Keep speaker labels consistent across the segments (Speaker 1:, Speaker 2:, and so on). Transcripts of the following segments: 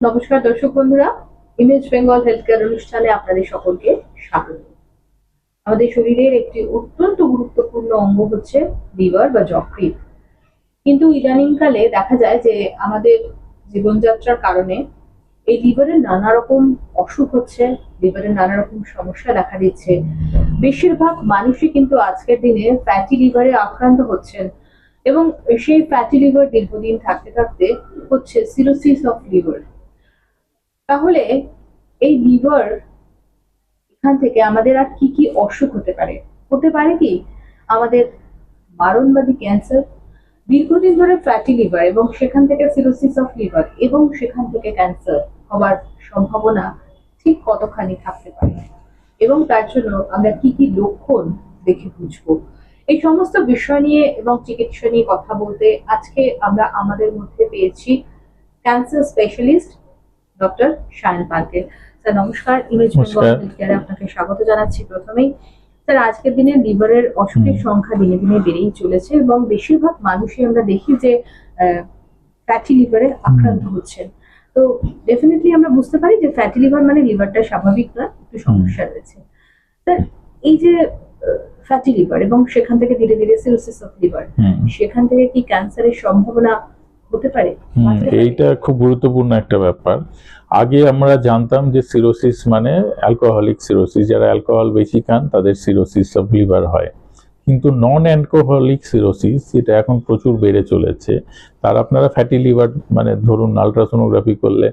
Speaker 1: নমস্কার দর্শক বন্ধুরা ইমেজ বেঙ্গল হেলথ কেয়ার অনুষ্ঠানে আপনাদের সকলকে স্বাগত। আমাদের শরীরের একটি অত্যন্ত গুরুত্বপূর্ণ অঙ্গ হচ্ছে লিভার বা যকৃৎ। কিন্তু ইদানিংকালে দেখা যায় যে আমাদের জীবনযাত্রার কারণে এই লিভারের নানা রকম অসুখ হচ্ছে লিভারের নানা রকম সমস্যা দেখা দিচ্ছে। বেশিরভাগ মানুষই কিন্তু আজকের দিনে ফ্যাটি লিভারে আক্রান্ত হচ্ছেন এবং সেই ফ্যাটি লিভার দীর্ঘদিন থাকতে থাকতে হচ্ছে সিরোসিস অফ লিভার তাহলে এই লিভার এখান থেকে আমাদের আর কি কি অসুখ হতে পারে? হতে পারে কি? আমাদের মারণবাদী ক্যান্সার, দীর্ঘদিন ধরে ফ্যাটি লিভার এবং সেখান থেকে সিরোসিস অফ লিভার এবং সেখান থেকে ক্যান্সার হওয়ার সম্ভাবনা ঠিক কতখানি থাকতে পারে? এবং তার জন্য আমরা কি কি লক্ষণ দেখে বুঝব? এই সমস্ত বিষয় নিয়ে এবং চিকিৎসা নিয়ে কথা বলতে আজকে আমরা আমাদের মধ্যে পেয়েছি ক্যান্সার স্পেশালিস্ট ডক্টর সায়ন পালকে। স্যার নমস্কার। ইমেজ বেঙ্গল কেয়ারে আপনাকে স্বাগত জানাচ্ছি প্রথমেই। স্যার আজকের দিনে লিভারের অসুখের সংখ্যা দিনে দিনে বেড়েই চলেছে এবং বেশিরভাগ মানুষই আমরা দেখি যে ফ্যাটি লিভারে আক্রান্ত হচ্ছেন। তো ডেফিনেটলি আমরা বুঝতে পারি যে ফ্যাটি লিভার মানে লিভারটা স্বাভাবিক না একটু সমস্যা রয়েছে। স্যার এই যে ফ্যাটি লিভার এবং সেখান থেকে ধীরে ধীরে সিরোসিস অফ লিভার সেখান থেকে কি ক্যান্সারের সম্ভাবনা হতে পারে
Speaker 2: এইটা খুব গুরুত্বপূর্ণ একটা ব্যাপার। আগে আমরা জানতাম যে সিরোসিস মানে অ্যালকোহলিক সিরোসিস যারা অ্যালকোহল বেশি খান তাদের সিরোসিস অফ লিভার হয়। কিন্তু নন অ্যালকোহলিক সিরোসিস যেটা এখন প্রচুর বেড়ে চলেছে তার আপনারা ফ্যাটি লিভার মানে ধরুন আলট্রাসোনোগ্রাফি করলে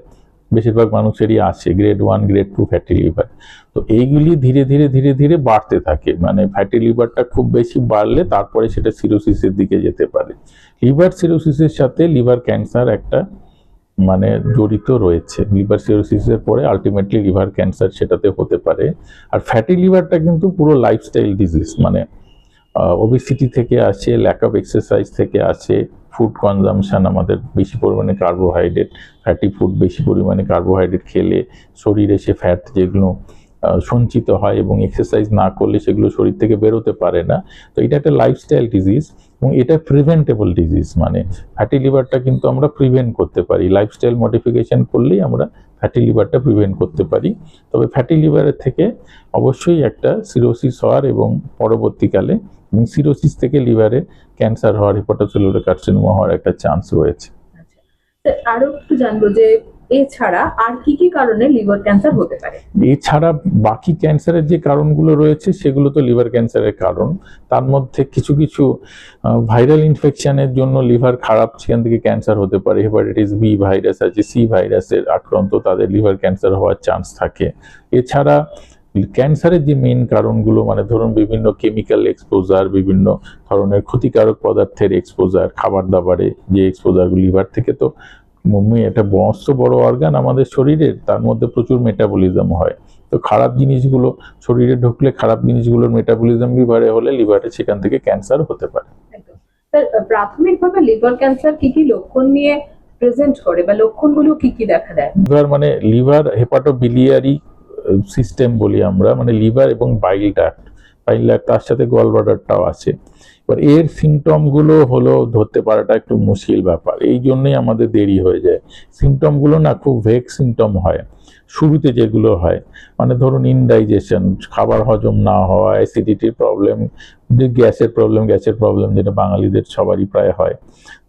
Speaker 2: বেশিরভাগ মানুষেরই আছে grade one grade two fatty liver তো এইগুলি ধীরে ধীরে ধীরে ধীরে বাড়তে থাকে। মানে ফ্যাটি লিভারটা খুব বেশি বাড়লে তারপরে সেটা সিরোসিসের দিকে যেতে পারে। লিভার সিরোসিসের সাথে লিভার ক্যান্সার একটা মানে জড়িত রয়েছে। লিভার সিরোসিসের পরে আলটিমেটলি লিভার ক্যান্সার সেটাতে হতে পারে। আর ফ্যাটি লিভারটা কিন্তু পুরো লাইফস্টাইল ডিজিজ মানে ওবিসিটি থেকে আসে ল্যাক অফ এক্সারসাইজ থেকে আসে ফুড কনজামশান আমাদের বেশি পরিমাণে কার্বোহাইড্রেট ফ্যাটি ফুড বেশি পরিমাণে কার্বোহাইড্রেট খেলে শরীরে সে ফ্যাট যেগুলো সঞ্চিত হয় এবং এক্সারসাইজ না করলে সেগুলো শরীর থেকে বেরোতে পারে না। তো এটা একটা লাইফস্টাইল ডিজিজ এবং এটা প্রিভেন্টেবল ডিজিজ মানে ফ্যাটি লিভারটা কিন্তু আমরা প্রিভেন্ট করতে পারি। লাইফস্টাইল মডিফিকেশন করলেই আমরা ফ্যাটি লিভারটা প্রিভেন্ট করতে পারি। তবে ফ্যাটি লিভারের থেকে অবশ্যই একটা সিরোসিস হওয়ার এবং পরবর্তীকালে সিরোসিস থেকে লিভারে ক্যান্সার হওয়ার হেপাটোসেলুলার কার্সিনোমা হওয়ার একটা চান্স রয়েছে।
Speaker 1: আচ্ছা আরও একটু জানব যে এছাড়া আর কি কি কারণে লিভার ক্যান্সার হতে পারে?
Speaker 2: এছাড়া বাকি ক্যান্সারের যে কারণগুলো রয়েছে সেগুলো তো লিভার ক্যান্সারের কারণ। তার মধ্যে কিছু কিছু ভাইরাল ইনফেকশনের জন্য লিভার খারাপ সেখান থেকে ক্যান্সার হতে পারে। হেপাটাইটিস বি ভাইরাস আছে সি ভাইরাসের আক্রান্ত তাদের লিভার ক্যান্সার হওয়ার চান্স থাকে। এছাড়া ক্যান্সারের যে মেন কারণগুলো মানে ধরুন বিভিন্ন কেমিক্যাল এক্সপোজার বিভিন্ন ধরনের ক্ষতিকারক পদার্থের এক্সপোজার খাবার দাবারে যে এক্সপোজারগুলো লিভার থেকে তো এটা মস্ত বড় অর্গান আমাদের শরীরের তার মধ্যে প্রচুর মেটাবলিজম হয়। তো খারাপ জিনিসগুলো শরীরে ঢুকলে খারাপ জিনিসগুলোর মেটাবলিজম লিভারে হলে লিভারে সেখান থেকে ক্যান্সার হতে পারে।
Speaker 1: প্রাথমিকভাবে লিভার ক্যান্সার কি কি লক্ষণ নিয়ে প্রেজেন্ট করে বা লক্ষণগুলো কি কি দেখা দেয়?
Speaker 2: লিভার মানে লিভার হেপাটোবিলিয়ারি সিস্টেম বলি আমরা মানে লিভার এবং বাইল ডাক্ট বাইল ডাক্ট তার সাথে গল ব্লাডারটাও আছে। এবার এর সিমটমগুলো হলো ধরতে পারাটা একটু মুশকিল ব্যাপার। এই জন্যই আমাদের দেরি হয়ে যায়। সিমটমগুলো না খুব ভেক সিমটম হয়। শুরুতে যেগুলো হয় মানে ধরুন ইনডাইজেশন খাবার হজম না হওয়া অ্যাসিডিটির প্রবলেম গ্যাসের প্রবলেম গ্যাসের প্রবলেম যেটা বাঙালিদের সবারই প্রায় হয়।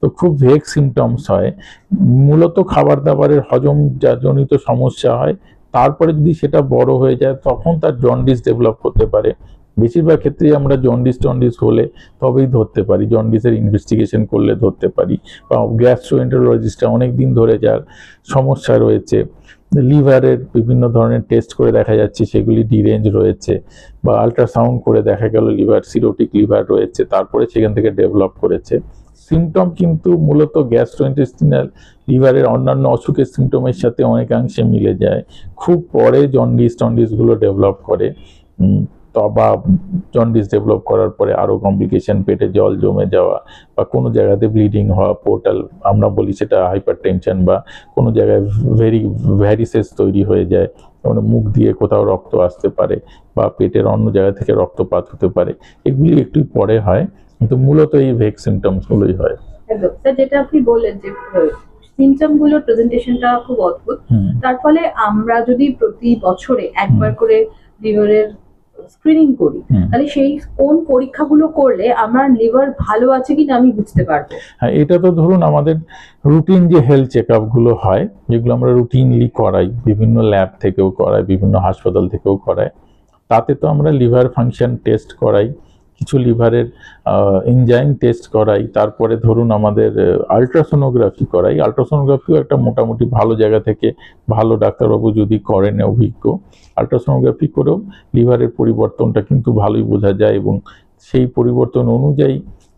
Speaker 2: তো খুব ভেক সিমটমস হয়। মূলত খাবার দাবারের হজম জনিত সমস্যা হয়। তারপরে যদি সেটা বড় হয়ে যায়, তখন তার জন্ডিস ডেভেলপ করতে পারে। বেশিরভাগ ক্ষেত্রেই আমরা জন্ডিস টন্ডিস হলে তবেই ধরতে পারি জন্ডিসের ইনভেস্টিগেশন করলে ধরতে পারি। বা গ্যাস্ট্রোএন্টারোলজিস্টটা অনেক দিন ধরে যার সমস্যা রয়েছে লিভারের বিভিন্ন ধরনের টেস্ট করে দেখা যাচ্ছে সেগুলি ডিরেঞ্জ রয়েছে বা আল্ট্রাসাউন্ড করে দেখা গেল লিভার, সিরোটিক লিভার রয়েছে, তারপরে সেখান থেকে ডেভেলপ করেছে। সিমটম কিন্তু মূলত গ্যাস্ট্রোইন্টেস্টিনাল লিভারের অন্যান্য অসুখের সিমটমের সাথে অনেকাংশে মিলে যায়। খুব পরে জন্ডিস টন্ডিসগুলো ডেভেলপ করে। বা জন্ডিস ডেভেলপ করার পরে আরও কমপ্লিকেশন পেটে জল জমে যাওয়া বা কোনো জায়গাতে ব্লিডিং হওয়া পোর্টাল আমরা বলি সেটা হাইপার টেনশন বা কোনো জায়গায় ভেরি ভ্যারিসেস তৈরি হয়ে যায়। মানে মুখ দিয়ে কোথাও রক্ত আসতে পারে বা পেটের অন্য জায়গা থেকে রক্তপাত হতে পারে। এগুলি একটু পরে হয় কিন্তু মূলত এই ভেক সিমটমসগুলোই হয়।
Speaker 1: একদম। স্যার যেটা আপনি বললেন যে সিমটমগুলোর প্রেজেন্টেশনটা খুব অদ্ভুত। তার ফলে আমরা যদি প্রতি বছরে একবার করে লিভারের স্ক্রিনিং করি তাহলে সেই কোন পরীক্ষাগুলো করলে আমার লিভার ভালো আছে কিনা আমি বুঝতে পারব।
Speaker 2: হ্যাঁ এটা তো ধরুন আমাদের রুটিন যে হেলথ চেকগুলো হয় যেগুলো আমরা রুটিনলি করাই বিভিন্ন ল্যাব থেকেও করাই বিভিন্ন হাসপাতাল থেকেও করাই তাতে তো আমরা লিভার ফাংশন টেস্ট করাই কিছু লিভারের এনজাইম টেস্ট করাই, তারপরে ধরুন আমাদের আলট্রাসোনোগ্রাফি করাই। আলট্রাসোনোগ্রাফিও একটা মোটামুটি ভালো জায়গা থেকে ভালো ডাক্তারবাবু যদি করেন, অভিজ্ঞ। আলট্রাসোনোগ্রাফি করেও লিভারের পরিবর্তনটা কিন্তু ভালোই বোঝা যায় এবং সেই পরিবর্তন অনুযায়ী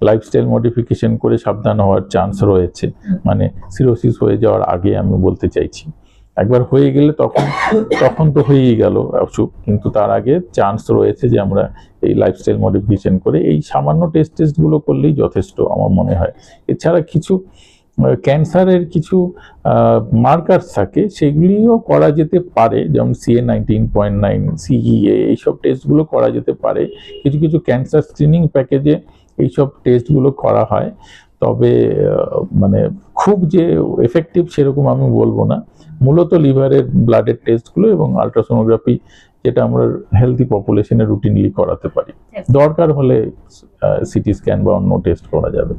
Speaker 2: লাইফস্টাইল মডিফিকেশন করে সাবধান হওয়ার চান্স রয়েছে। মানে সিরোসিস হয়ে যাওয়ার আগে আমি বলতে চাইছি। একবার হয়ে গেলে তখন তখন তো হয়েই গেল অসুখ, কিন্তু তার আগে চান্স রয়েছে যে আমরা এই লাইফস্টাইল মডিফিকেশন করে এই সামান্য টেস্ট টেস্টগুলো করলেই যথেষ্ট আমার মনে হয়। এছাড়া কিছু ক্যান্সারের কিছু মার্কার্স থাকে, সেগুলিও করা যেতে পারে, যেমন CA nineteen point nine CEA এইসব টেস্টগুলো করা যেতে পারে। কিছু কিছু ক্যান্সার স্ক্রিনিং প্যাকেজে এইসব টেস্টগুলো করা হয়। তবে মানে খুব যে এফেক্টিভ সেরকম আমি বলব না। মূলত লিভারের ব্লাডের টেস্টগুলো এবং আলট্রাসোনোগ্রাফি যেটা আমরা হেলদি পপুলেশনে রুটিনলি করাতে পারি। দরকার হলে সিটি স্ক্যান বা অন্য টেস্ট করা যাবে।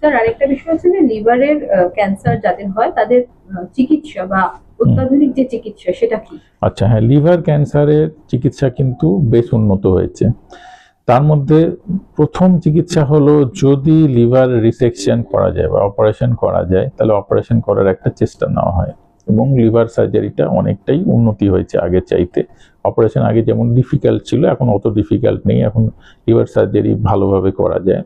Speaker 1: স্যার আরেকটা বিষয় হচ্ছে যে লিভারের ক্যান্সার যাদের হয় তাদের চিকিৎসা বা অত্যাধুনিক যে চিকিৎসা সেটা কি?
Speaker 2: আচ্ছা হ্যাঁ লিভার ক্যান্সারের চিকিৎসা কিন্তু বেশ উন্নত হয়েছে। তার মধ্যে প্রথম চিকিৎসা হলো যদি লিভার রিসেকশন করা যায় বা অপারেশন করা যায়, তাহলে অপারেশন করার একটা চেষ্টা নেওয়া হয়। এবং লিভার সার্জারিটা অনেকটাই উন্নতি হয়েছে আগের চাইতে। অপারেশন আগে যেমন ডিফিকাল্ট ছিল, এখন অত ডিফিকাল্ট নেই। এখন লিভার সার্জারি ভালোভাবে করা যায়।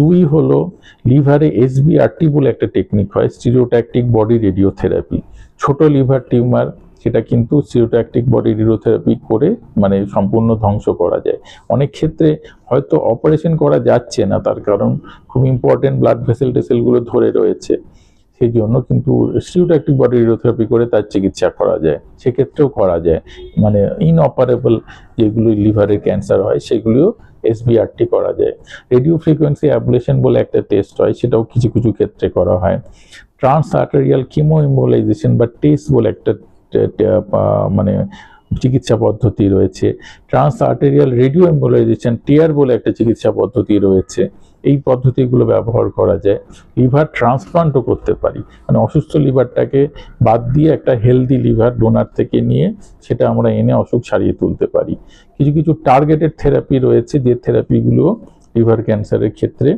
Speaker 2: দুই হলো লিভারে এসবিআরটি বলে একটা টেকনিক হয় স্টিরিওট্যাকটিক বডি রেডিওথেরাপি ছোট লিভার টিউমার সেটা কিন্তু সিওট্যাকটিক বডি রিরোথেরাপি করে মানে সম্পূর্ণ ধ্বংস করা যায়। অনেক ক্ষেত্রে হয়তো অপারেশন করা যাচ্ছে না তার কারণ খুব ইম্পর্টেন্ট ব্লাড ভেসেল টেসেলগুলো ধরে রয়েছে। সেই জন্য কিন্তু সিওট্যাকটিক বডি রিরোথেরাপি করে তার চিকিৎসা করা যায়। সেক্ষেত্রেও করা যায়। মানে ইনঅপারেবল যেগুলো লিভারের ক্যান্সার হয়, সেগুলিও এসবিআরটি করা যায়। রেডিও ফ্রিকোয়েন্সি অ্যাবলেশন বলে একটা টেস্ট হয়, সেটাও কিছু কিছু ক্ষেত্রে করা হয়। ট্রান্স আর্টেরিয়াল কিমো ইম্বোলাইজেশন বা টেস্ট বলে একটা মানে চিকিৎসা পদ্ধতি রয়েছে। Trans arterial radio embolisation, TARE বলে একটা চিকিৎসা পদ্ধতি রয়েছে। এই পদ্ধতিগুলো ব্যবহার করা যায়। লিভার ট্রান্সপ্লান্টও করতে পারি। মানে অসুস্থ লিভারটাকে বাদ দিয়ে একটা হেলদি লিভার ডোনার থেকে নিয়ে সেটা আমরা এনে অসুখ সারিয়ে তুলতে পারি। কিছু কিছু টার্গেটেড থেরাপি রয়েছে যে থেরাপিগুলো লিভার ক্যান্সারের ক্ষেত্রে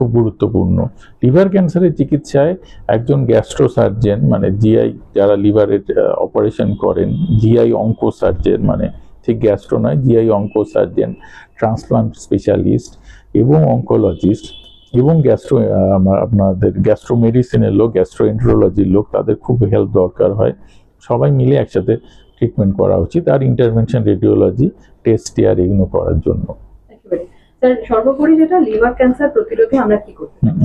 Speaker 2: খুব গুরুত্বপূর্ণ। লিভার ক্যান্সারের চিকিৎসায় একজন গ্যাস্ট্রো সার্জেন মানে জিআই যারা লিভারের অপারেশন করেন জিআই অঙ্কো সার্জেন মানে ঠিক গ্যাস্ট্রো নয় GI onco surgeon transplant specialist এবং অঙ্কোলজিস্ট এবং গ্যাস্ট্রো আপনাদের গ্যাস্ট্রো মেডিসিনের লোক গ্যাস্ট্রো এন্ট্রোলজির লোক, তাদের খুব হেল্প দরকার হয়। সবাই মিলে একসাথে ট্রিটমেন্ট করা উচিত, আর ইন্টারভেনশন রেডিওলজি, টেস্ট টিয়ার এগুলো করার জন্য।
Speaker 1: ক্যান্সার প্রতিরোধে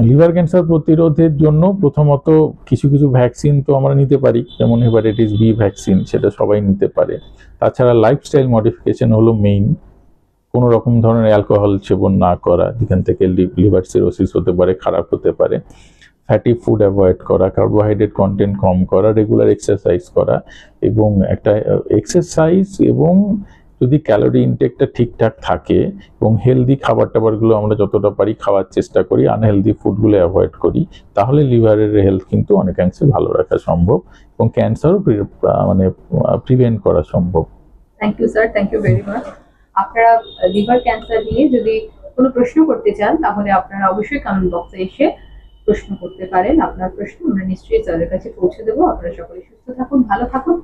Speaker 2: লিভার ক্যান্সার প্রতিরোধের জন্য প্রথমত কিছু কিছু ভ্যাকসিন তো আমরা নিতে পারি, যেমন হেপাটাইটিস বি ভ্যাকসিন, সেটা সবাই নিতে পারে। তাছাড়া লাইফস্টাইল মডিফিকেশন হলো মেইন কোনো রকম ধরনের অ্যালকোহল সেবন না করা, যেখান থেকে লিভার সিরোসিস হতে পারে, খারাপ হতে পারে। ফ্যাটি ফুড অ্যাভয়েড করা কার্বোহাইড্রেট কন্টেন্ট কম করা রেগুলার এক্সারসাইজ করা, এবং একটা এক্সারসাইজ এবং যদি ক্যালোরি ইনটেকটা ঠিকঠাক থাকে এবং হেলদি খাবার টাবারগুলো আমরা যতটা পারি খাওয়ার চেষ্টা করি আনহেলদি ফুডগুলো অ্যাভয়েড করি, তাহলে লিভারের হেলথ কিন্তু অনেকাংশে ভালো রাখা সম্ভব এবং ক্যান্সারও মানে প্রিভেন্ট করা সম্ভব।
Speaker 1: Thank you sir thank you very much আপনারা লিভার ক্যান্সার নিয়ে যদি কোনো প্রশ্ন করতে চান, তাহলে আপনারা অবশ্যই কমেন্ট বক্সে এসে প্রশ্ন করতে পারেন। আপনার প্রশ্ন আমরা নিশ্চয়ই স্যারের কাছে পৌঁছে দেবো। আপনারা সকলে সুস্থ থাকুন, ভালো থাকুন।